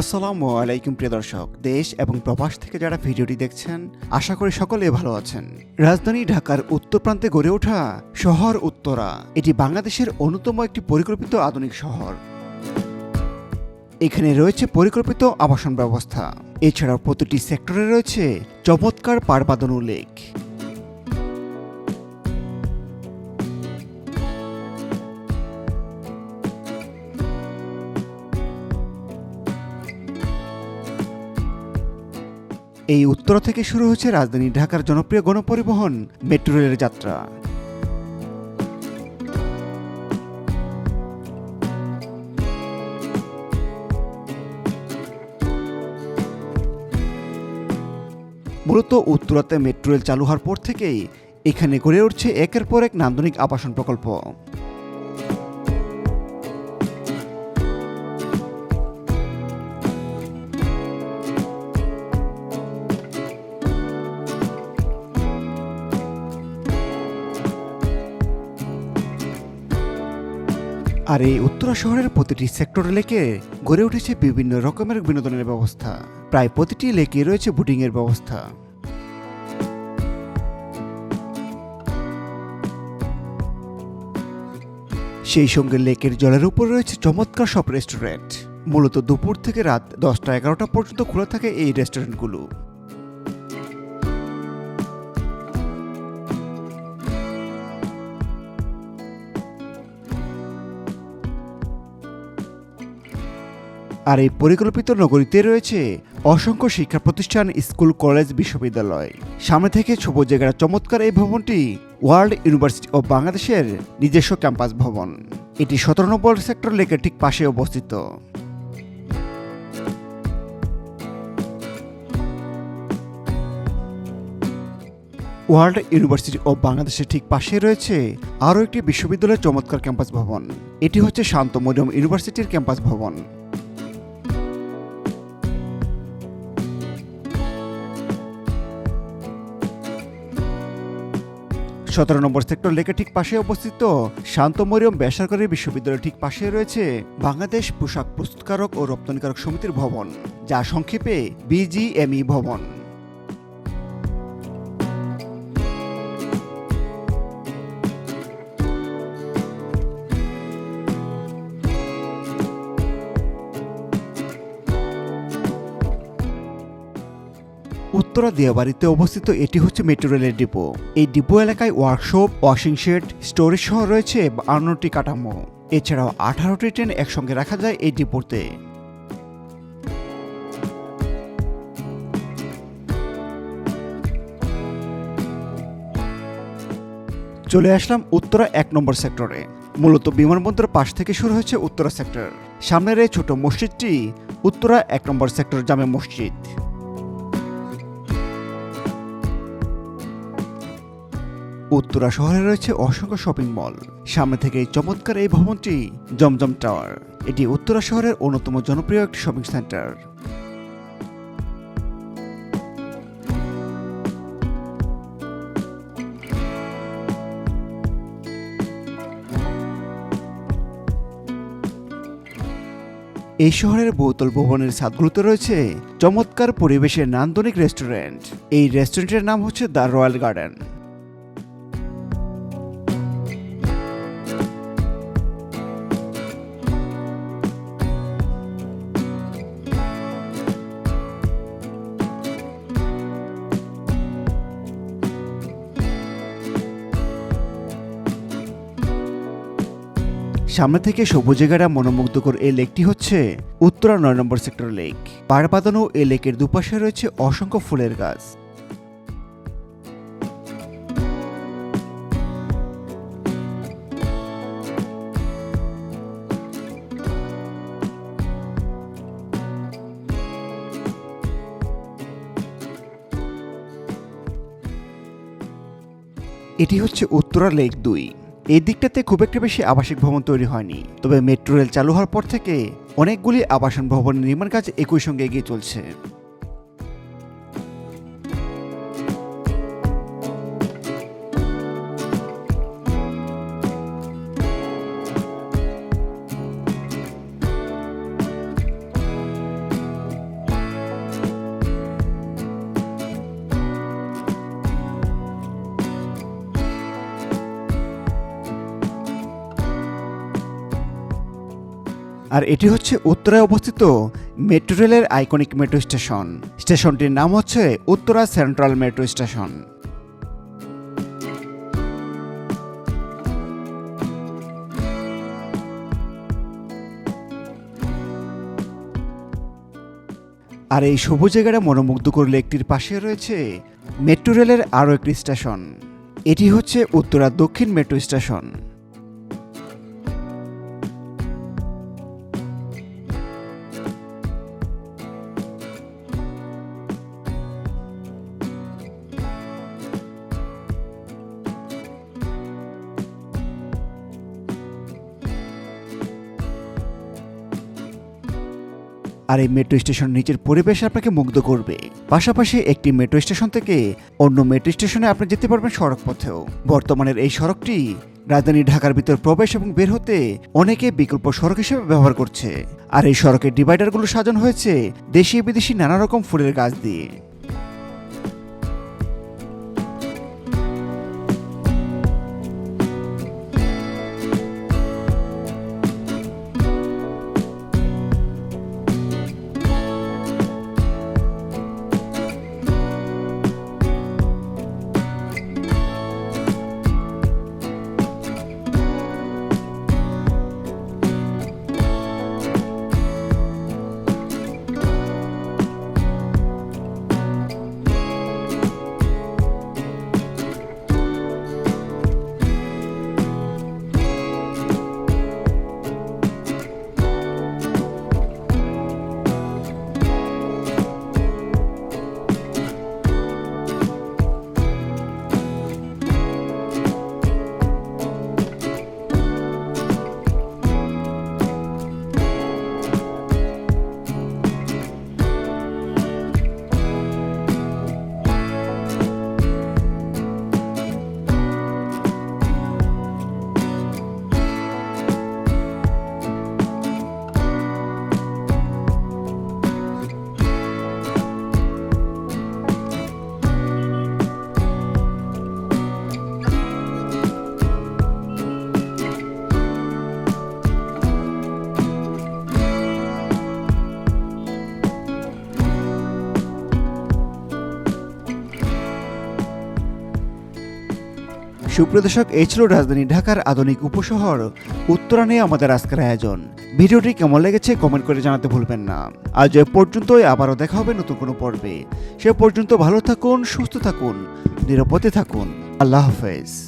আসসালামু আলাইকুম, প্রিয় দর্শক। দেশ এবং প্রবাস থেকে যারা ভিডিওটি দেখছেন, আশা করি সকলে ভালো আছেন। রাজধানী ঢাকার উত্তর প্রান্তে গড়ে ওঠা শহর উত্তরা, এটি বাংলাদেশের অন্যতম একটি পরিকল্পিত আধুনিক শহর। এখানে রয়েছে পরিকল্পিত আবাসন ব্যবস্থা। এছাড়াও প্রতিটি সেক্টরে রয়েছে চমৎকার পারবাদন উল্লেখ। এই উত্তরা থেকে শুরু হচ্ছে রাজধানী ঢাকার জনপ্রিয় গণপরিবহন, মেট্রো রেলের যাত্রা। মূলত উত্তরাতে মেট্রো রেল চালু হওয়ার পর থেকেই এখানে গড়ে উঠছে একের পর এক নান্দনিক আবাসন প্রকল্প। আর এই উত্তরা শহরের প্রতিটি সেক্টর লেকে গড়ে উঠেছে বিভিন্ন রকমের বিনোদনের ব্যবস্থা। প্রায় প্রতিটি লেকে রয়েছে বুটিংয়ের ব্যবস্থা। সেই সঙ্গে লেকের জলের উপর রয়েছে চমৎকার সব রেস্টুরেন্ট। মূলত দুপুর থেকে রাত দশটা এগারোটা পর্যন্ত খোলা থাকে এই রেস্টুরেন্টগুলো। আর এই পরিকল্পিত নগরীতে রয়েছে অসংখ্য শিক্ষা প্রতিষ্ঠান স্কুল, কলেজ, বিশ্ববিদ্যালয়। সামনে থেকে সবুজ জায়গার চমৎকার এই ভবনটি ওয়ার্ল্ড ইউনিভার্সিটি অব বাংলাদেশের নিজস্ব ক্যাম্পাস ভবন। এটি সতেরো নম্বর সেক্টর লেকের ঠিক পাশে অবস্থিত। ওয়ার্ল্ড ইউনিভার্সিটি অব বাংলাদেশের ঠিক পাশে রয়েছে আরও একটি বিশ্ববিদ্যালয়ের চমৎকার ক্যাম্পাস ভবন। এটি হচ্ছে শান্ত মরিয়ম ইউনিভার্সিটির ক্যাম্পাস ভবন। সতেরো নম্বর সেক্টর লেকের ঠিক পাশে অবস্থিত শান্ত মরিয়ম বেসরকারি বিশ্ববিদ্যালয়ের ঠিক পাশে রয়েছে বাংলাদেশ পোশাক প্রস্তুতকারক ও রপ্তানিকারক সমিতির ভবন, যা সংক্ষেপে বিজিএমই ভবন। উত্তরা দিয়াবাড়িতে অবস্থিত এটি হচ্ছে মেট্রো রেলের ডিপো। এই ডিপো এলাকায় ওয়ার্কশপ ওয়াশিং শেড স্টোরেজ সহ রয়েছে বান্নটি কাঠামো। এছাড়াও আঠারোটি ট্রেন একসঙ্গে রাখা যায় এই ডিপোতে। চলে আসলাম উত্তরা এক নম্বর সেক্টরে। মূলত বিমানবন্দর পাশ থেকে শুরু হয়েছে উত্তরা সেক্টর। সামনের এই ছোট মসজিদটি উত্তরা এক নম্বর সেক্টর জামে মসজিদ। উত্তরা শহরে রয়েছে অসংখ্য শপিং মল সামনে থেকে চমৎকার এই ভবনটি জমজম টাওয়ার এটি উত্তরা শহরের অন্যতম জনপ্রিয় একটি শপিং সেন্টার এই শহরের বহুতল ভবনের ছাদগুলোতে রয়েছে চমৎকার পরিবেশের নান্দনিক রেস্টুরেন্ট এই রেস্টুরেন্টের নাম হচ্ছে দ্য রয়্যাল গার্ডেন। সামনে থেকে সবুজে গাড়া মনোমুগ্ধকর এই লেকটি হচ্ছে উত্তরা নয় নম্বর সেক্টর লেক। পাড় বাঁধানো এই লেকের দুপাশে রয়েছে অসংখ্য ফুলের গাছ। এটি হচ্ছে উত্তরা লেক দুই। এই দিকটাতে খুব একটা বেশি আবাসিক ভবন তৈরি হয়নি। তবে মেট্রো রেল চালু হওয়ার পর থেকে অনেকগুলি আবাসন ভবনের নির্মাণ কাজ একই সঙ্গে এগিয়ে চলছে। আর এটি হচ্ছে উত্তরায় অবস্থিত মেট্রো রেলের আইকনিক মেট্রো স্টেশন। স্টেশনটির নাম হচ্ছে উত্তরা সেন্ট্রাল মেট্রো স্টেশন। আর এই সবুজ জায়গাটা মনোমুগ্ধকর লেকটির পাশে রয়েছে মেট্রো রেলের আরও একটি স্টেশন। এটি হচ্ছে উত্তরা দক্ষিণ মেট্রো স্টেশন। আর এই মেট্রো স্টেশন নিচের পরিবেশ আপনাকে মুগ্ধ করবে। পাশাপাশি একটি মেট্রো স্টেশন থেকে অন্য মেট্রো স্টেশনে আপনি যেতে পারবেন সড়ক পথেও। বর্তমানের এই সড়কটি রাজধানী ঢাকার ভিতর প্রবেশ এবং বের হতে অনেকে বিকল্প সড়ক হিসেবে ব্যবহার করছে। আর এই সড়কের ডিভাইডারগুলো সাজানো হয়েছে দেশি বিদেশি নানা রকম ফুলের গাছ দিয়ে। সুপ্রিয় দর্শক এই ছিল রাজধানী ঢাকার আধুনিক উপশহর। উত্তরা নিয়ে আমাদের আজকের আয়োজন। ভিডিওটি কেমন লেগেছে কমেন্ট করে জানাতে ভুলবেন না। আজ এ পর্যন্তই, আবারও দেখা হবে নতুন কোনো পর্বে। সে পর্যন্ত ভালো থাকুন, সুস্থ থাকুন, নিরাপদে থাকুন। আল্লাহ হাফেজ।